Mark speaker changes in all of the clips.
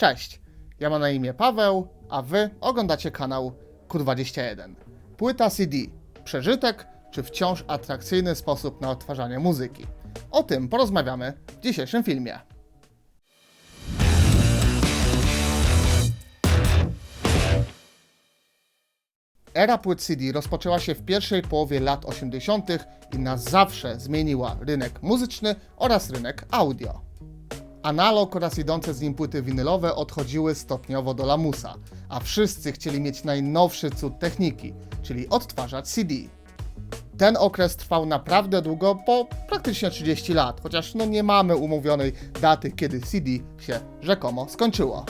Speaker 1: Cześć, ja mam na imię Paweł, a wy oglądacie kanał Kur21. Płyta CD. Przeżytek czy wciąż atrakcyjny sposób na odtwarzanie muzyki? O tym porozmawiamy w dzisiejszym filmie. Era płyt CD rozpoczęła się w pierwszej połowie lat 80. i na zawsze zmieniła rynek muzyczny oraz rynek audio. Analog oraz idące z nim płyty winylowe odchodziły stopniowo do lamusa, a wszyscy chcieli mieć najnowszy cud techniki, czyli odtwarzać CD. Ten okres trwał naprawdę długo, po praktycznie 30 lat, chociaż no nie mamy umówionej daty, kiedy CD się rzekomo skończyło.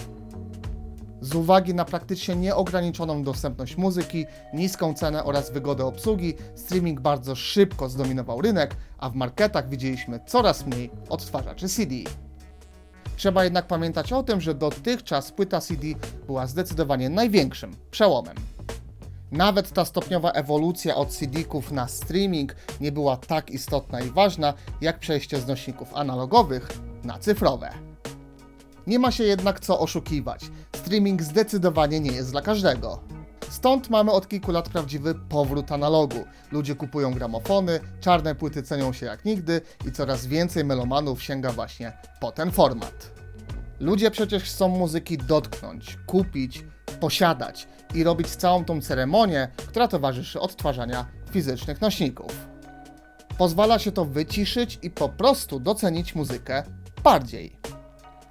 Speaker 1: Z uwagi na praktycznie nieograniczoną dostępność muzyki, niską cenę oraz wygodę obsługi, streaming bardzo szybko zdominował rynek, a w marketach widzieliśmy coraz mniej odtwarzaczy CD. Trzeba jednak pamiętać o tym, że dotychczas płyta CD była zdecydowanie największym przełomem. Nawet ta stopniowa ewolucja od CD-ków na streaming nie była tak istotna i ważna, jak przejście z nośników analogowych na cyfrowe. Nie ma się jednak co oszukiwać. Streaming zdecydowanie nie jest dla każdego. Stąd mamy od kilku lat prawdziwy powrót analogu. Ludzie kupują gramofony, czarne płyty cenią się jak nigdy i coraz więcej melomanów sięga właśnie po ten format. Ludzie przecież chcą muzyki dotknąć, kupić, posiadać i robić całą tą ceremonię, która towarzyszy odtwarzania fizycznych nośników. Pozwala się to wyciszyć i po prostu docenić muzykę bardziej.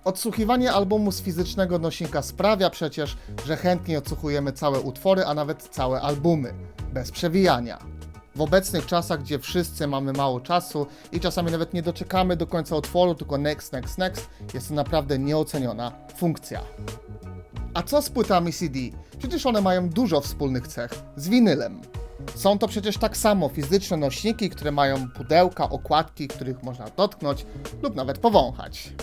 Speaker 1: Odsłuchiwanie albumu z fizycznego nośnika sprawia przecież, że chętniej odsłuchujemy całe utwory, a nawet całe albumy, bez przewijania. W obecnych czasach, gdzie wszyscy mamy mało czasu i czasami nawet nie doczekamy do końca utworu, tylko next, next, next, jest to naprawdę nieoceniona funkcja. A co z płytami CD? Przecież one mają dużo wspólnych cech z winylem. Są to przecież tak samo fizyczne nośniki, które mają pudełka, okładki, których można dotknąć lub nawet powąchać.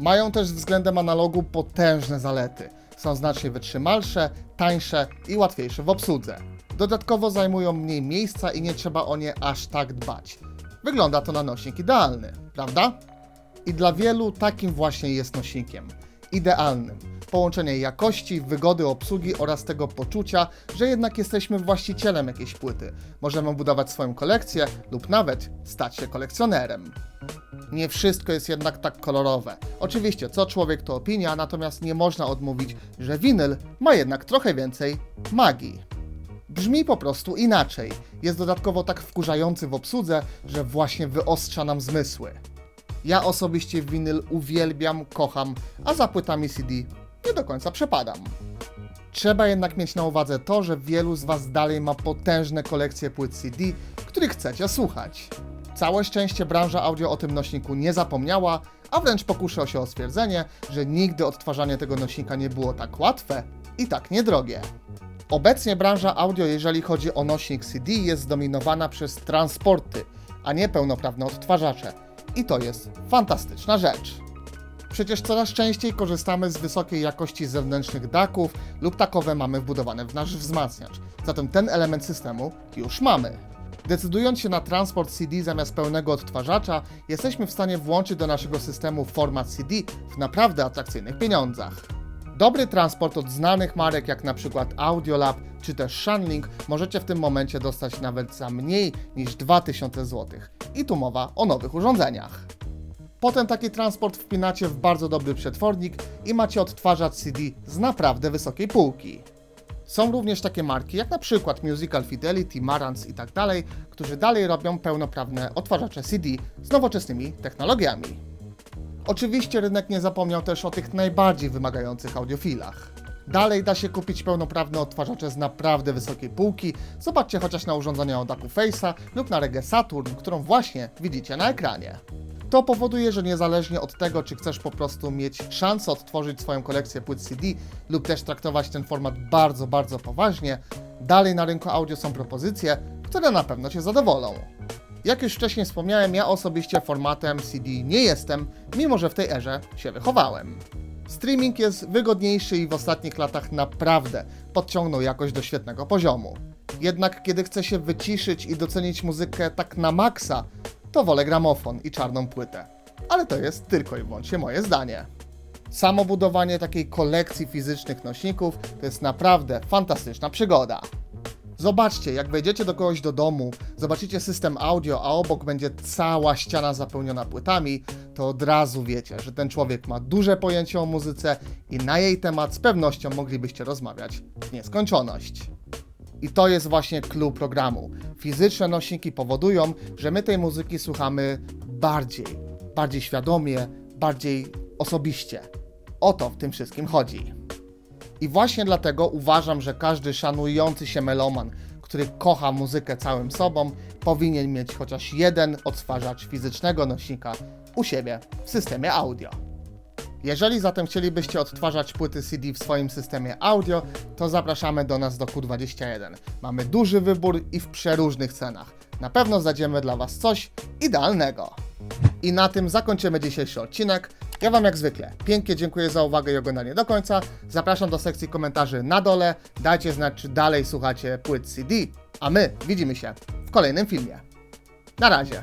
Speaker 1: Mają też względem analogu potężne zalety. Są znacznie wytrzymalsze, tańsze i łatwiejsze w obsłudze. Dodatkowo zajmują mniej miejsca i nie trzeba o nie aż tak dbać. Wygląda to na nośnik idealny, prawda? I dla wielu takim właśnie jest nośnikiem. Idealnym. Połączenie jakości, wygody obsługi oraz tego poczucia, że jednak jesteśmy właścicielem jakiejś płyty. Możemy budować swoją kolekcję lub nawet stać się kolekcjonerem. Nie wszystko jest jednak tak kolorowe. Oczywiście, co człowiek to opinia, natomiast nie można odmówić, że winyl ma jednak trochę więcej magii. Brzmi po prostu inaczej. Jest dodatkowo tak wkurzający w obsłudze, że właśnie wyostrza nam zmysły. Ja osobiście winyl uwielbiam, kocham, a za płytami CD nie do końca przepadam. Trzeba jednak mieć na uwadze to, że wielu z Was dalej ma potężne kolekcje płyt CD, których chcecie słuchać. Całe szczęście branża audio o tym nośniku nie zapomniała, a wręcz pokuszę się o stwierdzenie, że nigdy odtwarzanie tego nośnika nie było tak łatwe i tak niedrogie. Obecnie branża audio, jeżeli chodzi o nośnik CD, jest zdominowana przez transporty, a nie pełnoprawne odtwarzacze. I to jest fantastyczna rzecz. Przecież coraz częściej korzystamy z wysokiej jakości zewnętrznych daków lub takowe mamy wbudowane w nasz wzmacniacz. Zatem ten element systemu już mamy. Decydując się na transport CD zamiast pełnego odtwarzacza, jesteśmy w stanie włączyć do naszego systemu format CD w naprawdę atrakcyjnych pieniądzach. Dobry transport od znanych marek jak na przykład Audiolab czy też Shanling możecie w tym momencie dostać nawet za mniej niż 2000 zł. I tu mowa o nowych urządzeniach. Potem taki transport wpinacie w bardzo dobry przetwornik i macie odtwarzacz CD z naprawdę wysokiej półki. Są również takie marki jak na przykład Musical Fidelity, Marantz i tak dalej, którzy dalej robią pełnoprawne odtwarzacze CD z nowoczesnymi technologiami. Oczywiście rynek nie zapomniał też o tych najbardziej wymagających audiofilach. Dalej da się kupić pełnoprawne odtwarzacze z naprawdę wysokiej półki. Zobaczcie chociaż na urządzenia od Face'a lub na Reggae Saturn, którą właśnie widzicie na ekranie. To powoduje, że niezależnie od tego, czy chcesz po prostu mieć szansę odtworzyć swoją kolekcję płyt CD lub też traktować ten format bardzo, bardzo poważnie, dalej na rynku audio są propozycje, które na pewno Cię zadowolą. Jak już wcześniej wspomniałem, ja osobiście formatem CD nie jestem, mimo że w tej erze się wychowałem. Streaming jest wygodniejszy i w ostatnich latach naprawdę podciągnął jakość do świetnego poziomu. Jednak kiedy chce się wyciszyć i docenić muzykę tak na maksa, to wolę gramofon i czarną płytę. Ale to jest tylko i wyłącznie moje zdanie. Samo budowanie takiej kolekcji fizycznych nośników to jest naprawdę fantastyczna przygoda. Zobaczcie, jak wejdziecie do kogoś do domu, zobaczycie system audio, a obok będzie cała ściana zapełniona płytami, to od razu wiecie, że ten człowiek ma duże pojęcie o muzyce i na jej temat z pewnością moglibyście rozmawiać w nieskończoność. I to jest właśnie clue programu. Fizyczne nośniki powodują, że my tej muzyki słuchamy bardziej, bardziej świadomie, bardziej osobiście. O to w tym wszystkim chodzi. I właśnie dlatego uważam, że każdy szanujący się meloman, który kocha muzykę całym sobą, powinien mieć chociaż jeden odtwarzacz fizycznego nośnika u siebie w systemie audio. Jeżeli zatem chcielibyście odtwarzać płyty CD w swoim systemie audio, to zapraszamy do nas do Q21. Mamy duży wybór i w przeróżnych cenach. Na pewno znajdziemy dla Was coś idealnego. I na tym zakończymy dzisiejszy odcinek. Ja Wam jak zwykle pięknie dziękuję za uwagę i oglądanie do końca. Zapraszam do sekcji komentarzy na dole. Dajcie znać, czy dalej słuchacie płyt CD. A my widzimy się w kolejnym filmie. Na razie.